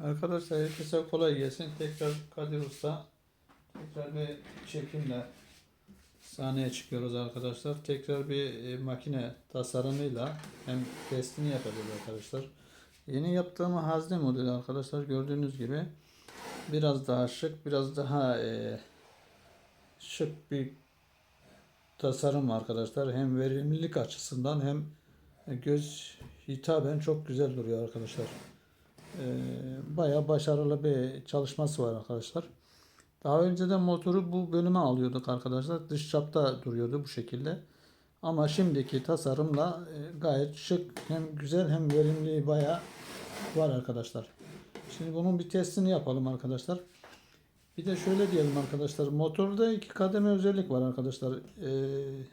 Arkadaşlar herkese kolay gelsin. Tekrar Kadir Usta tekrar bir çekimle sahneye çıkıyoruz arkadaşlar. Tekrar bir e, makine tasarımıyla hem testini yapacağız arkadaşlar. Yeni yaptığım hazne modeli arkadaşlar gördüğünüz gibi biraz daha şık, biraz daha e, şık bir tasarım arkadaşlar. Hem verimlilik açısından hem göz hitaben çok güzel duruyor arkadaşlar. Ee, bayağı başarılı bir çalışması var arkadaşlar. Daha önceden motoru bu bölüme alıyorduk arkadaşlar. Dış çapta duruyordu bu şekilde. Ama şimdiki tasarımla e, gayet şık hem güzel hem verimli bayağı var arkadaşlar. Şimdi bunun bir testini yapalım arkadaşlar. Bir de şöyle diyelim arkadaşlar. Motorda iki kademe özellik var arkadaşlar. Ee,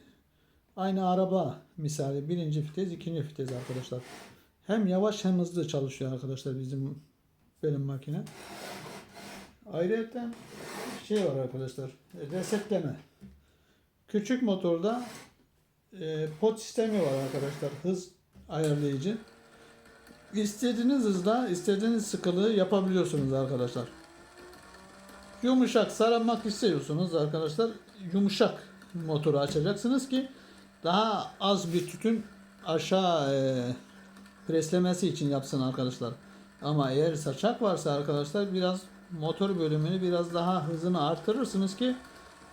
aynı araba misali birinci vites ikinci vites arkadaşlar. Hem yavaş hem hızlı çalışıyor arkadaşlar bizim benim makine. Ayrıca şey var arkadaşlar. Resetleme. Küçük motorda e, pot sistemi var arkadaşlar. Hız ayarlayıcı. İstediğiniz hızda istediğiniz sıkılığı yapabiliyorsunuz arkadaşlar. Yumuşak sarılmak istiyorsunuz arkadaşlar. Yumuşak motoru açacaksınız ki daha az bir tütün aşağı e, preslemesi için yapsın arkadaşlar. Ama eğer saçak varsa arkadaşlar biraz motor bölümünü biraz daha hızını artırırsınız ki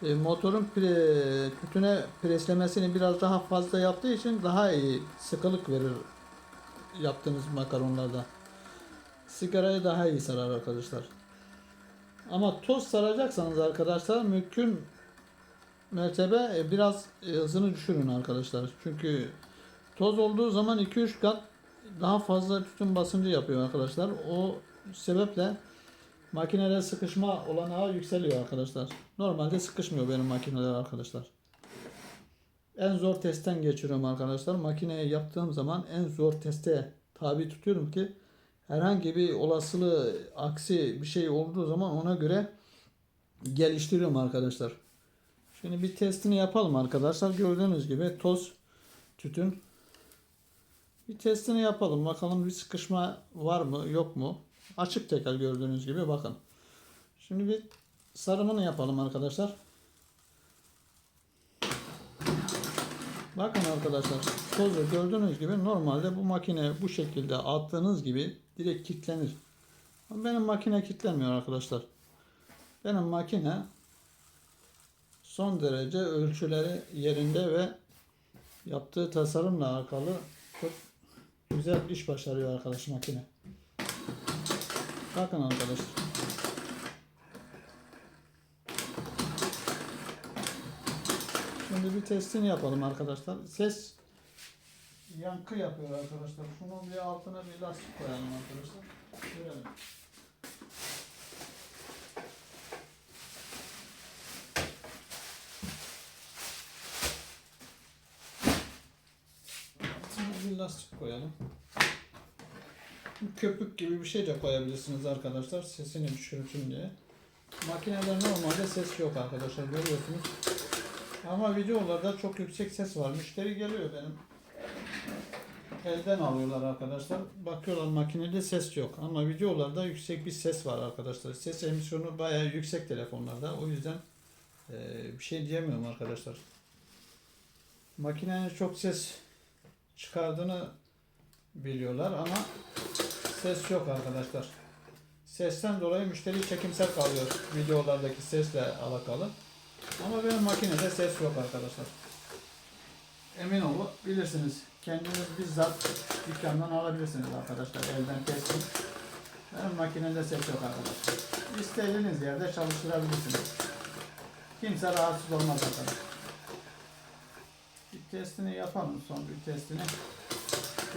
e, motorun pre, tütüne preslemesini biraz daha fazla yaptığı için daha iyi sıkılık verir yaptığınız makaronlarda. Sigarayı daha iyi sarar arkadaşlar. Ama toz saracaksanız arkadaşlar mümkün mertebe e, biraz e, hızını düşürün arkadaşlar. Çünkü toz olduğu zaman 2-3 kat daha fazla tütün basıncı yapıyor arkadaşlar. O sebeple makinede sıkışma olanağı yükseliyor arkadaşlar. Normalde sıkışmıyor benim makineler arkadaşlar. En zor testten geçiriyorum arkadaşlar. Makineyi yaptığım zaman en zor teste tabi tutuyorum ki herhangi bir olasılığı aksi bir şey olduğu zaman ona göre geliştiriyorum arkadaşlar. Şimdi bir testini yapalım arkadaşlar. Gördüğünüz gibi toz tütün bir testini yapalım. Bakalım bir sıkışma var mı yok mu? Açık tekrar gördüğünüz gibi bakın. Şimdi bir sarımını yapalım arkadaşlar. Bakın arkadaşlar tozu gördüğünüz gibi normalde bu makine bu şekilde attığınız gibi direkt kilitlenir. Benim makine kilitlenmiyor arkadaşlar. Benim makine son derece ölçüleri yerinde ve yaptığı tasarımla alakalı çok güzel iş başarıyor arkadaş makine. Bakın arkadaşlar. Şimdi bir testini yapalım arkadaşlar. Ses yankı yapıyor arkadaşlar. Şunun bir altına bir lastik koyalım arkadaşlar. Görelim. Altına bir lastik koyalım. Köpük gibi bir şey de koyabilirsiniz arkadaşlar. Sesini düşürürsün diye. Makinede normalde ses yok arkadaşlar. Görüyorsunuz. Ama videolarda çok yüksek ses var. Müşteri geliyor benim. Elden alıyorlar arkadaşlar. Bakıyorlar makinede ses yok. Ama videolarda yüksek bir ses var arkadaşlar. Ses emisyonu bayağı yüksek telefonlarda. O yüzden eee, bir şey diyemiyorum arkadaşlar. Makinenin çok ses çıkardığını biliyorlar ama ses yok arkadaşlar. Sesten dolayı müşteri çekimsel kalıyor videolardaki sesle alakalı. Ama benim makinede ses yok arkadaşlar. Emin olun bilirsiniz. Kendiniz bizzat dükkandan alabilirsiniz arkadaşlar. Elden kestim. Benim makinede ses yok arkadaşlar. İstediğiniz yerde çalıştırabilirsiniz. Kimse rahatsız olmaz arkadaşlar. Bir testini yapalım son bir testini.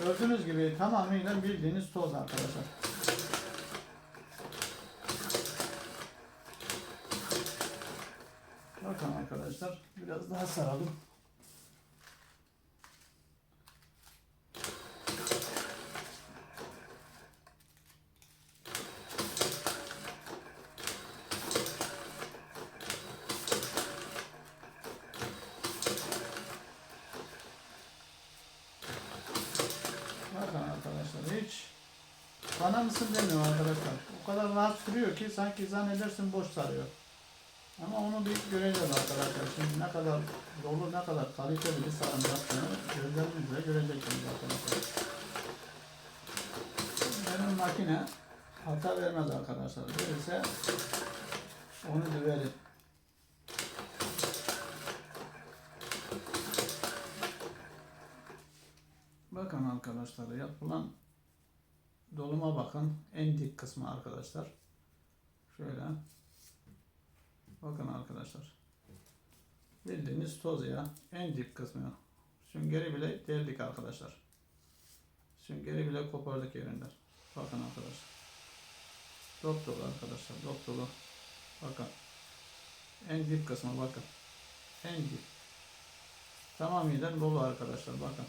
Gördüğünüz gibi tamamıyla bildiğiniz toz arkadaşlar. Bakın arkadaşlar biraz daha saralım. Bakın arkadaşlar hiç Bana mısın demiyor arkadaşlar. O kadar rahat sürüyor ki sanki zannedersin boş sarıyor. Ama onu bir göreceğiz arkadaşlar. Şimdi ne kadar dolu, ne kadar kaliteli bir sarım yaptığını gözlerinizle göreceksiniz arkadaşlar. Benim makine hata vermez arkadaşlar. Verirse onu döverim. Bakın arkadaşlar yapılan doluma bakın. En dik kısmı arkadaşlar. Şöyle. Bakın arkadaşlar. Bildiğiniz toz ya. En dip kısmı. Süngeri bile deldik arkadaşlar. Süngeri bile kopardık yerinden. Bakın arkadaşlar. Dop dolu arkadaşlar. Dop dolu. Bakın. En dip kısmı bakın. En dip. Tamamıyla dolu arkadaşlar. Bakın.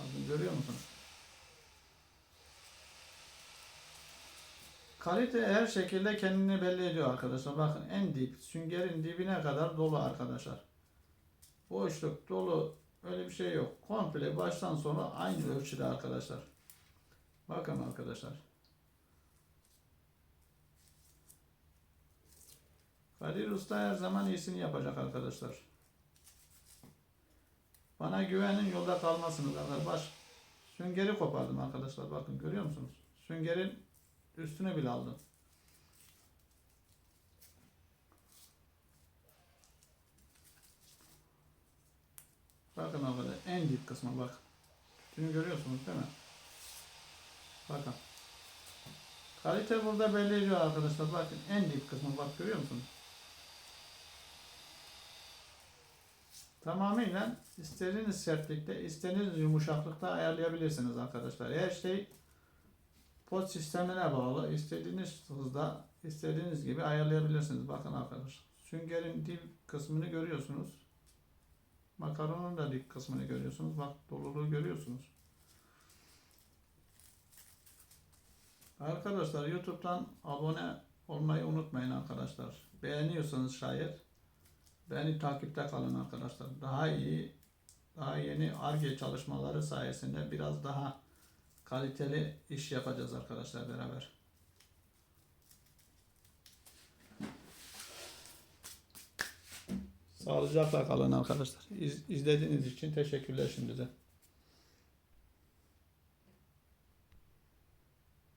Bakın görüyor musunuz? Kalite her şekilde kendini belli ediyor arkadaşlar. Bakın en dip, süngerin dibine kadar dolu arkadaşlar. Boşluk, dolu öyle bir şey yok. Komple baştan sona aynı ölçüde arkadaşlar. Bakın arkadaşlar. Kadir Usta her zaman iyisini yapacak arkadaşlar. Bana güvenin yolda kalmasınız arkadaşlar. Baş, süngeri kopardım arkadaşlar. Bakın görüyor musunuz? Süngerin üstüne bile aldım. Bakın arkadaşlar en dip kısmı bak. Tütünü görüyorsunuz değil mi? Bakın. Kalite burada belli ediyor arkadaşlar. Bakın en dip kısmı bak görüyor musunuz? Tamamıyla istediğiniz sertlikte, istediğiniz yumuşaklıkta ayarlayabilirsiniz arkadaşlar. Her şey pot sistemine bağlı. İstediğiniz hızda, istediğiniz gibi ayarlayabilirsiniz. Bakın arkadaşlar. Süngerin dip kısmını görüyorsunuz. Makaronun da dip kısmını görüyorsunuz. Bak doluluğu görüyorsunuz. Arkadaşlar YouTube'dan abone olmayı unutmayın arkadaşlar. Beğeniyorsanız şayet beni takipte kalın arkadaşlar. Daha iyi, daha yeni ARGE çalışmaları sayesinde biraz daha kaliteli iş yapacağız arkadaşlar beraber. Sağlıcakla kalın arkadaşlar. İz, izlediğiniz için teşekkürler şimdiden.